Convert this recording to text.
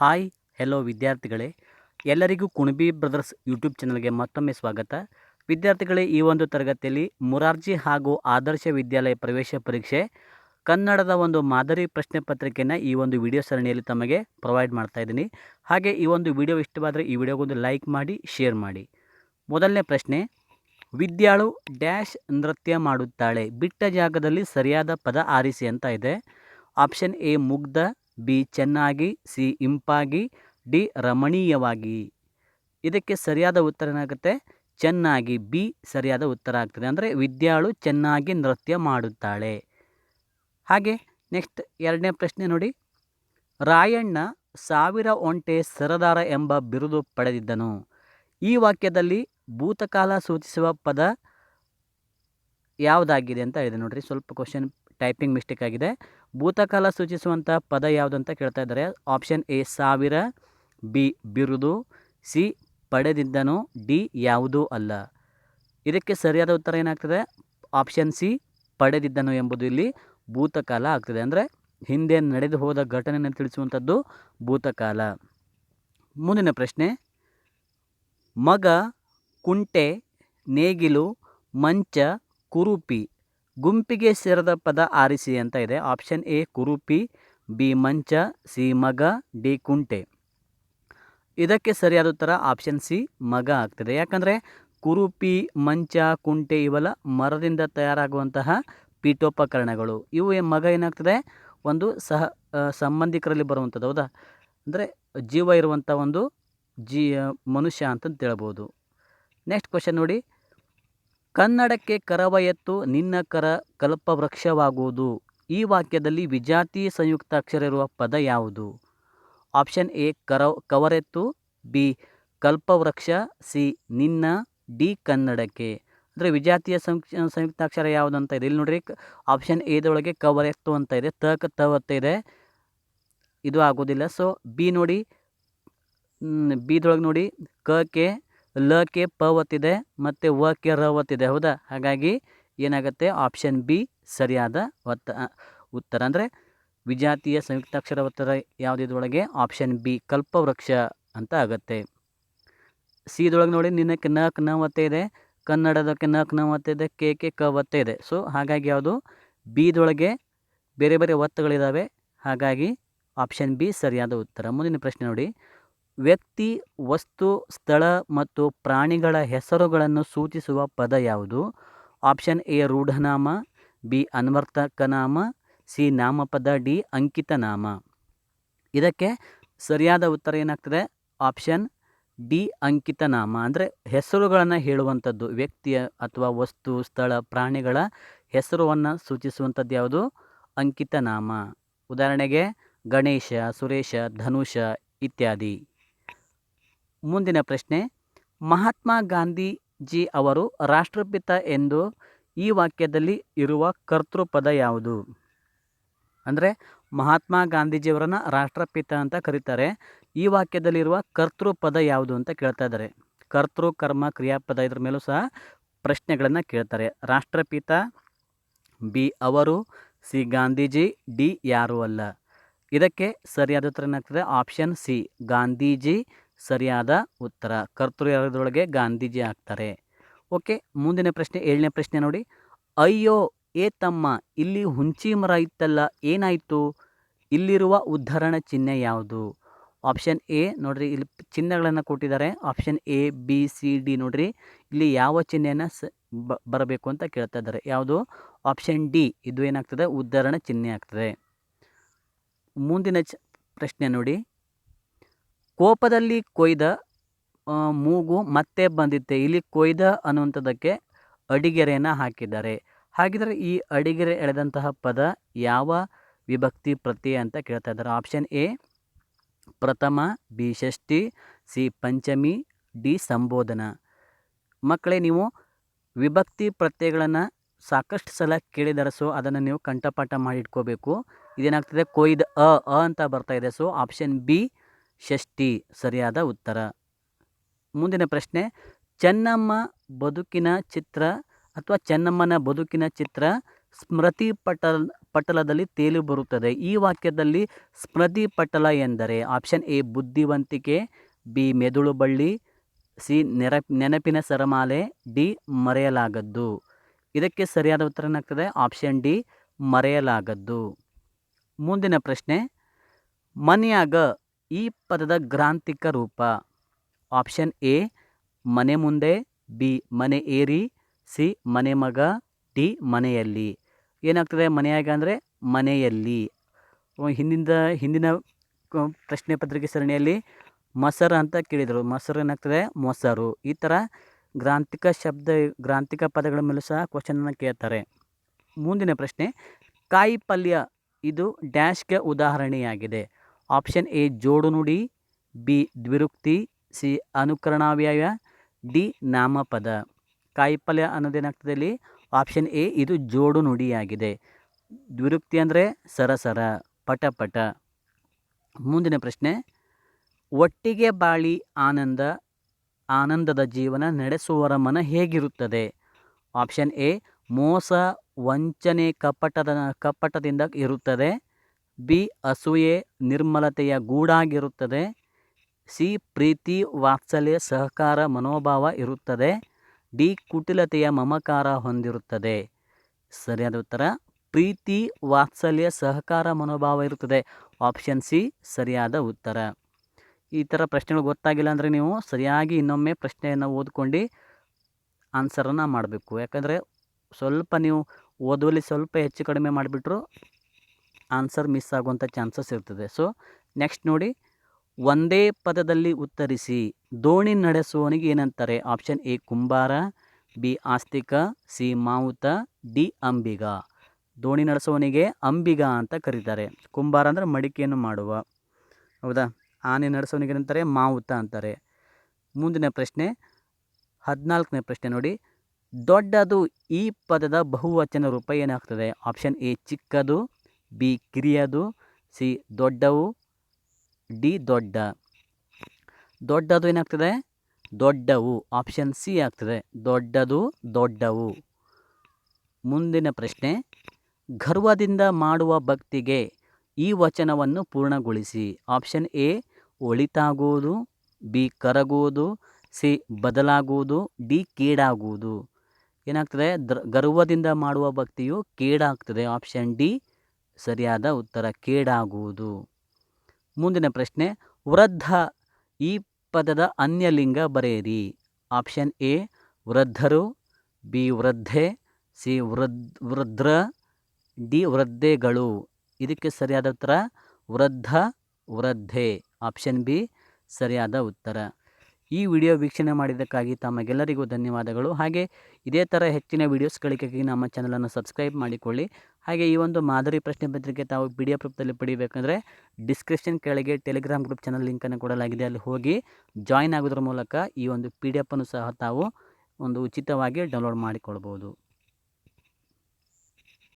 Hi hello ವಿದ್ಯಾರ್ಥಿಗಳೇ. ಎಲ್ಲರಿಗೂ Kunbi brothers YouTube ಚಾನಲ್ಗೆ ಮತ್ತೊಮ್ಮೆ ಸ್ವಾಗತ. ವಿದ್ಯಾರ್ಥಿಗಳೇ, ಈ ಒಂದು ತರಗತಿಯಲ್ಲಿ ಮುರಾರ್ಜಿ ಹಾಗೂ ಆದರ್ಶ ವಿದ್ಯಾಲಯ ಪ್ರವೇಶ ಪರೀಕ್ಷೆ, ಕನ್ನಡದ ಒಂದು ಮಾದರಿ ಪ್ರಶ್ನೆ ಪತ್ರಿಕೆಯನ್ನು ಈ ಒಂದು ವಿಡಿಯೋ ಸರಣಿಯಲ್ಲಿ ತಮಗೆ ಪ್ರೊವೈಡ್ ಮಾಡ್ತಾ ಇದ್ದೀನಿ. ಹಾಗೆ ಈ ಒಂದು ವಿಡಿಯೋ ಇಷ್ಟವಾದರೆ ಈ ವಿಡಿಯೋಗೊಂದು ಲೈಕ್ ಮಾಡಿ ಶೇರ್ ಮಾಡಿ. ಮೊದಲನೇ ಪ್ರಶ್ನೆ, ವಿದ್ಯಾಳು ಡ್ಯಾಶ್ ನೃತ್ಯ ಮಾಡುತ್ತಾಳೆ, ಬಿಟ್ಟ ಜಾಗದಲ್ಲಿ ಸರಿಯಾದ ಪದ ಆರಿಸಿ ಅಂತ ಇದೆ. ಆಪ್ಷನ್ ಎ, ಮುಗ್ಧ ಬಿ ಚೆನ್ನಾಗಿ, ಸಿ ಇಂಪಾಗಿ, ಡಿ ರಮಣೀಯವಾಗಿ. ಇದಕ್ಕೆ ಸರಿಯಾದ ಉತ್ತರ ಏನಾಗುತ್ತೆ? ಚೆನ್ನಾಗಿ, ಬಿ ಸರಿಯಾದ ಉತ್ತರ ಆಗ್ತದೆ. ಅಂದರೆ ವಿದ್ಯಾಳು ಚೆನ್ನಾಗಿ ನೃತ್ಯ ಮಾಡುತ್ತಾಳೆ. ಹಾಗೆ ನೆಕ್ಸ್ಟ್ ಎರಡನೇ ಪ್ರಶ್ನೆ ನೋಡಿ. ರಾಯಣ್ಣ ಸಾವಿರ ಒಂಟೆ ಸರದಾರ ಎಂಬ ಬಿರುದು ಪಡೆದಿದ್ದನು. ಈ ವಾಕ್ಯದಲ್ಲಿ ಭೂತಕಾಲ ಸೂಚಿಸುವ ಪದ ಯಾವುದಾಗಿದೆ ಅಂತ ಹೇಳಿದೆ ನೋಡಿರಿ. ಸ್ವಲ್ಪ ಕ್ವಶನ್ ಟೈಪಿಂಗ್ ಮಿಸ್ಟೇಕ್ ಆಗಿದೆ. ಭೂತಕಾಲ ಸೂಚಿಸುವಂಥ ಪದ ಯಾವುದು ಅಂತ ಕೇಳ್ತಾ ಇದ್ದಾರೆ. ಆಪ್ಷನ್ ಎ, ಸಾವಿರ, ಬಿ, ಬಿರುದು, ಸಿ, ಪಡೆದಿದ್ದನು, ಡಿ, ಯಾವುದೂ ಅಲ್ಲ. ಇದಕ್ಕೆ ಸರಿಯಾದ ಉತ್ತರ ಏನಾಗ್ತದೆ? ಆಪ್ಷನ್ ಸಿ, ಪಡೆದಿದ್ದನು ಎಂಬುದು ಇಲ್ಲಿ ಭೂತಕಾಲ ಆಗ್ತದೆ. ಅಂದರೆ ಹಿಂದೆ ನಡೆದು ಹೋದ ಘಟನೆಯನ್ನು ತಿಳಿಸುವಂಥದ್ದು ಭೂತಕಾಲ. ಮುಂದಿನ ಪ್ರಶ್ನೆ. ಮಗ, ಕುಂಟೆ, ನೇಗಿಲು, ಮಂಚ, ಕುರುಪಿ. ಗುಂಪಿಗೆ ಸೇರದ ಪದ ಆರಿಸಿ ಅಂತ ಇದೆ. ಆಪ್ಷನ್ ಎ, ಕುರುಪಿ, ಬಿ, ಮಂಚ, ಸಿ, ಮಗ, ಡಿ, ಕುಂಟೆ. ಇದಕ್ಕೆ ಸರಿಯಾದ ಉತ್ತರ ಆಪ್ಷನ್ ಸಿ, ಮಗ ಆಗ್ತದೆ. ಯಾಕಂದರೆ ಕುರುಪಿ, ಮಂಚ, ಕುಂಟೆ ಇವೆಲ್ಲ ಮರದಿಂದ ತಯಾರಾಗುವಂತಹ ಪೀಠೋಪಕರಣಗಳು. ಇವು ಮಗ ಏನಾಗ್ತದೆ? ಒಂದು ಸಹ ಸಂಬಂಧಿಕರಲ್ಲಿ ಬರುವಂಥದ್ದು, ಹೌದಾ? ಅಂದರೆ ಜೀವ ಇರುವಂಥ ಒಂದು ಜೀ, ಮನುಷ್ಯ ಅಂತಂತ ಹೇಳ್ಬೋದು. ನೆಕ್ಸ್ಟ್ ಕ್ವಶನ್ ನೋಡಿ. ಕನ್ನಡಕ್ಕೆ ಕರವ ಎತ್ತು ನಿನ್ನ ಕರ ಕಲ್ಪವೃಕ್ಷವಾಗುವುದು. ಈ ವಾಕ್ಯದಲ್ಲಿ ವಿಜಾತಿ ಸಂಯುಕ್ತಾಕ್ಷರ ಇರುವ ಪದ ಯಾವುದು? ಆಪ್ಷನ್ ಎ, ಕರ, ಕವರೆತ್ತು, ಬಿ, ಕಲ್ಪವೃಕ್ಷ, ಸಿ, ನಿನ್ನ, ಡಿ, ಕನ್ನಡಕ್ಕೆ. ಅಂದರೆ ವಿಜಾತಿಯ ಸಂಯುಕ್ ಸಂಯುಕ್ತಾಕ್ಷರ ಯಾವುದು ಅಂತ ಇದೆ. ಇಲ್ಲಿ ನೋಡ್ರಿ ಆಪ್ಷನ್ ಎದೊಳಗೆ ಕವರೆತ್ತು ಅಂತ ಇದೆ. ತಕ ತವತ್ತ ಇದೆ. ಇದು ಆಗೋದಿಲ್ಲ ಸೊ ಬಿ ನೋಡಿ ಬಿದೊಳಗೆ ನೋಡಿ, ಕ, ಕೆ ಲ, ಕೆ, ಪ ಒತ್ತಿದೆ ಮತ್ತು ವ ರ ಒತ್ತಿದೆ. ಹೌದಾ? ಹಾಗಾಗಿ ಏನಾಗುತ್ತೆ? ಆಪ್ಷನ್ ಬಿ ಸರಿಯಾದ ಒತ್ತ ಉತ್ತರ ಅಂದರೆ ವಿಜಾತಿಯ ಸಂಯುಕ್ತಾಕ್ಷರ ಒತ್ತರ ಯಾವುದಿದ್ರೊಳಗೆ ಆಪ್ಷನ್ ಬಿ ಕಲ್ಪವೃಕ್ಷ ಅಂತ ಆಗುತ್ತೆ. ಸಿ ಇದೊಳಗೆ ನೋಡಿ ನಿನ್ನಕ್ಕೆ ನಕ್ನ ಒತ್ತೆ ಇದೆ. ಕನ್ನಡದಕ್ಕೆ ನಕ್ನ ಒತ್ತೆ ಇದೆ, ಕೆ ಕೆ, ಕ ಒತ್ತೆ ಇದೆ. ಸೊ ಹಾಗಾಗಿ ಯಾವುದು? ಬಿದೊಳಗೆ ಬೇರೆ ಬೇರೆ ಒತ್ತುಗಳಿದ್ದಾವೆ ಹಾಗಾಗಿ ಆಪ್ಷನ್ ಬಿ ಸರಿಯಾದ ಉತ್ತರ. ಮುಂದಿನ ಪ್ರಶ್ನೆ ನೋಡಿ. ವ್ಯಕ್ತಿ, ವಸ್ತು, ಸ್ಥಳ ಮತ್ತು ಪ್ರಾಣಿಗಳ ಹೆಸರುಗಳನ್ನು ಸೂಚಿಸುವ ಪದ ಯಾವುದು? ಆಪ್ಷನ್ ಎ, ರೂಢನಾಮ, ಬಿ, ಅನ್ವರ್ತಕನಾಮ, ಸಿ, ನಾಮಪದ, ಡಿ, ಅಂಕಿತನಾಮ. ಇದಕ್ಕೆ ಸರಿಯಾದ ಉತ್ತರ ಏನಾಗ್ತದೆ? ಆಪ್ಷನ್ ಡಿ, ಅಂಕಿತನಾಮ. ಅಂದರೆ ಹೆಸರುಗಳನ್ನು ಹೇಳುವಂಥದ್ದು, ವ್ಯಕ್ತಿಯ ಅಥವಾ ವಸ್ತು, ಸ್ಥಳ, ಪ್ರಾಣಿಗಳ ಹೆಸರುವನ್ನು ಸೂಚಿಸುವಂಥದ್ದು ಯಾವುದು? ಅಂಕಿತನಾಮ. ಉದಾಹರಣೆಗೆ ಗಣೇಶ, ಸುರೇಶ, ಧನುಷ ಇತ್ಯಾದಿ. ಮುಂದಿನ ಪ್ರಶ್ನೆ, ಮಹಾತ್ಮ ಗಾಂಧೀಜಿ ಅವರು ರಾಷ್ಟ್ರಪಿತ ಎಂದು ಈ ವಾಕ್ಯದಲ್ಲಿ ಇರುವ ಕರ್ತೃಪದ ಯಾವುದು? ಅಂದರೆ ಮಹಾತ್ಮ ಗಾಂಧೀಜಿಯವರನ್ನು ರಾಷ್ಟ್ರಪಿತ ಅಂತ ಕರೀತಾರೆ. ಈ ವಾಕ್ಯದಲ್ಲಿರುವ ಕರ್ತೃಪದ ಯಾವುದು ಅಂತ ಕೇಳ್ತಾ ಇದ್ದಾರೆ. ಕರ್ತೃ, ಕರ್ಮ, ಕ್ರಿಯಾಪದ ಇದ್ರ ಮೇಲೂ ಸಹ ಪ್ರಶ್ನೆಗಳನ್ನು ಕೇಳ್ತಾರೆ. ರಾಷ್ಟ್ರಪಿತ ಬಿ ಅವರು, ಸಿ ಗಾಂಧೀಜಿ, ಡಿ ಯಾರೂ ಅಲ್ಲ. ಇದಕ್ಕೆ ಸರಿಯಾದ ಉತ್ತರ ಏನಾಗ್ತದೆ? ಆಪ್ಷನ್ ಸಿ, ಗಾಂಧೀಜಿ ಸರಿಯಾದ ಉತ್ತರ. ಕರ್ತೃ ಗಾಂಧೀಜಿ ಆಗ್ತಾರೆ. ಓಕೆ, ಮುಂದಿನ ಪ್ರಶ್ನೆ, ಏಳನೇ ಪ್ರಶ್ನೆ ನೋಡಿ. ಅಯ್ಯೋ, ಏ ತಮ್ಮ, ಇಲ್ಲಿ ಹುಂಚಿ ಮರ ಇತ್ತಲ್ಲ, ಏನಾಯಿತು? ಇಲ್ಲಿರುವ ಉದ್ಧರಣ ಚಿಹ್ನೆ ಯಾವುದು? ಆಪ್ಷನ್ ಎ ನೋಡ್ರಿ, ಇಲ್ಲಿ ಚಿಹ್ನೆಗಳನ್ನು ಕೊಟ್ಟಿದ್ದಾರೆ. Option A, B, C, D ನೋಡ್ರಿ. ಇಲ್ಲಿ ಯಾವ ಚಿಹ್ನೆಯನ್ನು ಸ ಬರಬೇಕು ಅಂತ ಕೇಳ್ತಾ ಇದ್ದಾರೆ. ಯಾವುದು? ಆಪ್ಷನ್ ಡಿ, ಇದು ಏನಾಗ್ತದೆ? ಉದ್ಧರಣ ಚಿಹ್ನೆ ಆಗ್ತದೆ. ಮುಂದಿನ ಚ, ಪ್ರಶ್ನೆ ನೋಡಿ. ಕೋಪದಲ್ಲಿ ಕೊಯ್ದ ಮೂಗು ಮತ್ತೆ ಬಂದಿತ್ತೆ. ಇಲ್ಲಿ ಕೊಯ್ದ ಅನ್ನುವಂಥದ್ದಕ್ಕೆ ಅಡಿಗೆರೆಯನ್ನು ಹಾಕಿದ್ದಾರೆ. ಹಾಗಿದ್ರೆ ಈ ಅಡಿಗೆರೆ ಎಳೆದಂತಹ ಪದ ಯಾವ ವಿಭಕ್ತಿ ಪ್ರತ್ಯಯ ಅಂತ ಕೇಳ್ತಾ ಇದ್ದಾರೆ. ಆಪ್ಷನ್ ಎ, ಪ್ರಥಮ, ಬಿ, ಷಷ್ಠಿ, ಸಿ, ಪಂಚಮಿ, ಡಿ, ಸಂಬೋಧನ. ಮಕ್ಕಳೇ, ನೀವು ವಿಭಕ್ತಿ ಪ್ರತ್ಯಯಗಳನ್ನು ಸಾಕಷ್ಟು ಸಲ ಕೇಳಿದರೆ ಸೊ, ಅದನ್ನು ನೀವು ಕಂಠಪಾಠ ಮಾಡಿ ಇಟ್ಕೋಬೇಕು ಇದೇನಾಗ್ತದೆ? ಕೊಯ್ದ, ಅ ಅ ಅಂತ ಬರ್ತಾ ಇದೆ. ಸೊ, ಆಪ್ಷನ್ ಬಿ ಷಷ್ಠಿ ಸರಿಯಾದ ಉತ್ತರ. ಮುಂದಿನ ಪ್ರಶ್ನೆ, ಚೆನ್ನಮ್ಮ ಬದುಕಿನ ಚಿತ್ರ ಅಥವಾ ಚೆನ್ನಮ್ಮನ ಬದುಕಿನ ಚಿತ್ರ ಸ್ಮೃತಿ ಪಟಲ್, ಪಟಲದಲ್ಲಿ ತೇಲಿ ಬರುತ್ತದೆ. ಈ ವಾಕ್ಯದಲ್ಲಿ ಸ್ಮೃತಿ ಪಟಲ ಎಂದರೆ ಆಪ್ಷನ್ ಎ, ಬುದ್ಧಿವಂತಿಕೆ, ಬಿ, ಮೆದುಳು ಬಳ್ಳಿ, ಸಿ, ನೆರ, ನೆನಪಿನ ಸರಮಾಲೆ, ಡಿ, ಮರೆಯಲಾಗದ್ದು. ಇದಕ್ಕೆ ಸರಿಯಾದ ಉತ್ತರ ಏನಾಗ್ತದೆ ಆಪ್ಷನ್ ಡಿ, ಮರೆಯಲಾಗದ್ದು. ಮುಂದಿನ ಪ್ರಶ್ನೆ, ಮನೆಯಾಗ ಈ ಪದದ ಗ್ರಾಂಥಿಕ ರೂಪ. ಆಪ್ಷನ್ ಎ, ಮನೆ ಮುಂದೆ, ಬಿ, ಮನೆ ಏರಿ, ಸಿ, ಮನೆ ಮಗ, ಡಿ, ಮನೆಯಲ್ಲಿ. ಏನಾಗ್ತದೆ ಮನೆಯಾಗ ಅಂದರೆ ಮನೆಯಲ್ಲಿ. ಹಿಂದಿನ ಹಿಂದಿನ ಪ್ರಶ್ನೆ ಪತ್ರಿಕೆ ಸರಣಿಯಲ್ಲಿ ಮೊಸರು ಅಂತ ಕೇಳಿದರು. ಮೊಸರು ಏನಾಗ್ತದೆ? ಮೊಸರು. ಈ ಥರ ಗ್ರಾಂಥಿಕ ಶಬ್ದ, ಗ್ರಾಂಥಿಕ ಪದಗಳ ಮೇಲೂ ಸಹ ಕ್ವಶನನ್ನು ಕೇಳ್ತಾರೆ. ಮುಂದಿನ ಪ್ರಶ್ನೆ ಕಾಯಿ ಪಲ್ಯ ಇದು ಡ್ಯಾಶ್ಗೆ ಉದಾಹರಣೆಯಾಗಿದೆ. ಆಪ್ಷನ್ ಎ ಜೋಡು ನುಡಿ ಬಿ ದ್ವಿರುಕ್ತಿ, ಸಿ ಅನುಕರಣಾವ್ಯಯ, ಡಿ ನಾಮಪದ. ಕಾಯಿಪಲ್ಯ ಅನ್ನೋದೇನಾಗ್ತದೆ ಇಲ್ಲಿ? ಆಪ್ಷನ್ ಎ ಇದು ಜೋಡು ನುಡಿಯಾಗಿದೆ ದ್ವಿರುಕ್ತಿ ಅಂದರೆ ಸರಸರ ಪಟ ಪಟ ಮುಂದಿನ ಪ್ರಶ್ನೆ, ಒಟ್ಟಿಗೆ ಬಾಳಿ ಆನಂದ, ಆನಂದದ ಜೀವನ ನಡೆಸುವವರ ಮನ ಹೇಗಿರುತ್ತದೆ? ಆಪ್ಷನ್ ಎ, ಮೋಸ, ವಂಚನೆ, ಕಪಟದ, ಕಪಟದಿಂದ ಇರುತ್ತದೆ. ಬಿ ಅಸೂಯೆ ನಿರ್ಮಲತೆಯ ಗೂಡಾಗಿರುತ್ತದೆ. ಸಿ ಪ್ರೀತಿ ವಾತ್ಸಲ್ಯ ಸಹಕಾರ ಮನೋಭಾವ ಇರುತ್ತದೆ. ಡಿ ಕುಟಿಲತೆಯ ಮಮಕಾರ ಹೊಂದಿರುತ್ತದೆ. ಸರಿಯಾದ ಉತ್ತರ? ಪ್ರೀತಿ ವಾತ್ಸಲ್ಯ ಸಹಕಾರ ಮನೋಭಾವ ಇರುತ್ತದೆ. ಆಪ್ಷನ್ ಸಿ ಸರಿಯಾದ ಉತ್ತರ. ಈ ಥರ ಪ್ರಶ್ನೆಗಳು ಗೊತ್ತಾಗಿಲ್ಲ ಅಂದರೆ ನೀವು ಸರಿಯಾಗಿ ಇನ್ನೊಮ್ಮೆ ಪ್ರಶ್ನೆಯನ್ನು ಓದ್ಕೊಂಡು ಆನ್ಸರನ್ನು ಮಾಡಬೇಕು. ಯಾಕಂದರೆ ಸ್ವಲ್ಪ ನೀವು ಓದುವಲ್ಲಿ ಸ್ವಲ್ಪ ಹೆಚ್ಚು ಕಡಿಮೆ ಮಾಡಿಬಿಟ್ರು ಆನ್ಸರ್ ಮಿಸ್ ಆಗುವಂಥ ಚಾನ್ಸಸ್ ಇರ್ತದೆ. ಸೊ ನೆಕ್ಸ್ಟ್ ನೋಡಿ, ಒಂದೇ ಪದದಲ್ಲಿ ಉತ್ತರಿಸಿ, ದೋಣಿ ನಡೆಸುವವನಿಗೆ ಏನಂತಾರೆ? ಆಪ್ಷನ್ ಎ ಕುಂಬಾರ ಬಿ ಆಸ್ತಿಕ ಸಿ ಮಾವುತ ಡಿ ಅಂಬಿಗ. ದೋಣಿ ನಡೆಸುವವನಿಗೆ ಅಂಬಿಗ ಅಂತ ಕರೀತಾರೆ. ಕುಂಬಾರ ಅಂದರೆ ಮಡಿಕೆಯನ್ನು ಮಾಡುವ. ಹೌದಾ? ಆನೆ ನಡೆಸೋನಿಗೆ ಏನಂತಾರೆ? ಮಾವುತ ಅಂತಾರೆ. ಮುಂದಿನ ಪ್ರಶ್ನೆ, ಹದಿನಾಲ್ಕನೇ ಪ್ರಶ್ನೆ ನೋಡಿ. ದೊಡ್ಡದು ಈ ಪದದ ಬಹುವಚನ ರೂಪ ಏನಾಗ್ತದೆ? ಆಪ್ಷನ್ ಎ ಚಿಕ್ಕದು ಬಿ ಕಿರಿಯದು, ಸಿ ದೊಡ್ಡವು, ಡಿ ದೊಡ್ಡ. ದೊಡ್ಡದು ಏನಾಗ್ತದೆ? ದೊಡ್ಡವು. ಆಪ್ಷನ್ ಸಿ ಆಗ್ತದೆ. ದೊಡ್ಡದು, ದೊಡ್ಡವು. ಮುಂದಿನ ಪ್ರಶ್ನೆ. ಗರ್ವದಿಂದ ಮಾಡುವ ಭಕ್ತಿಗೆ ಈ ವಚನವನ್ನು ಪೂರ್ಣಗೊಳಿಸಿ. ಆಪ್ಷನ್ ಎ, ಒಳಿತಾಗುವುದು, ಬಿ ಕರಗುವುದು, ಸಿ ಬದಲಾಗುವುದು, ಡಿ ಕೇಡಾಗುವುದು. ಏನಾಗ್ತದೆ? ದ್ರ ಗರ್ವದಿಂದ ಮಾಡುವ ಭಕ್ತಿಯು ಕೇಡಾಗ್ತದೆ. ಆಪ್ಷನ್ ಡಿ ಸರಿಯಾದ ಉತ್ತರ ಕೇಡಾಗುವುದು. ಮುಂದಿನ ಪ್ರಶ್ನೆ, ವೃದ್ಧ ಈ ಪದದ ಅನ್ಯಲಿಂಗ ಬರೆಯಿರಿ. ಆಪ್ಷನ್ ಎ, ವೃದ್ಧರು, ಬಿ, ವೃದ್ಧೆ, ಸಿ, ವೃದ್, ವೃದ್ರ, ಡಿ, ವೃದ್ಧೆಗಳು. ಇದಕ್ಕೆ ಸರಿಯಾದ ಉತ್ತರ, ವೃದ್ಧ, ವೃದ್ಧೆ. ಆಪ್ಷನ್ ಬಿ, ಸರಿಯಾದ ಉತ್ತರ. ಈ ವಿಡಿಯೋ ವೀಕ್ಷಣೆ ಮಾಡಿದ್ದಕ್ಕಾಗಿ ತಮಗೆಲ್ಲರಿಗೂ ಧನ್ಯವಾದಗಳು. ಹಾಗೆ ಇದೇ ಥರ ಹೆಚ್ಚಿನ ವೀಡಿಯೋಸ್ಗಳಿಗಾಗಿ ನಮ್ಮ ಚಾನಲನ್ನು ಸಬ್ಸ್ಕ್ರೈಬ್ ಮಾಡಿಕೊಳ್ಳಿ. ಹಾಗೆ ಈ ಒಂದು ಮಾದರಿ ಪ್ರಶ್ನೆ ಪತ್ರಿಕೆ ತಾವು ಪಿ ಡಿ ಎಫ್ ರೂಪದಲ್ಲಿ ಪಡಿಬೇಕಂದ್ರೆ ಡಿಸ್ಕ್ರಿಪ್ಷನ್ ಕೆಳಗೆ ಟೆಲಿಗ್ರಾಮ್ ಗ್ರೂಪ್ ಚಾನಲ್ ಲಿಂಕನ್ನು ಕೊಡಲಾಗಿದೆ. ಅಲ್ಲಿ ಹೋಗಿ ಜಾಯಿನ್ ಆಗೋದ್ರ ಮೂಲಕ ಈ ಒಂದು ಪಿ ಡಿ ಎಫನ್ನು ಸಹ ತಾವು ಒಂದು ಉಚಿತವಾಗಿ ಡೌನ್ಲೋಡ್ ಮಾಡಿಕೊಳ್ಬೋದು.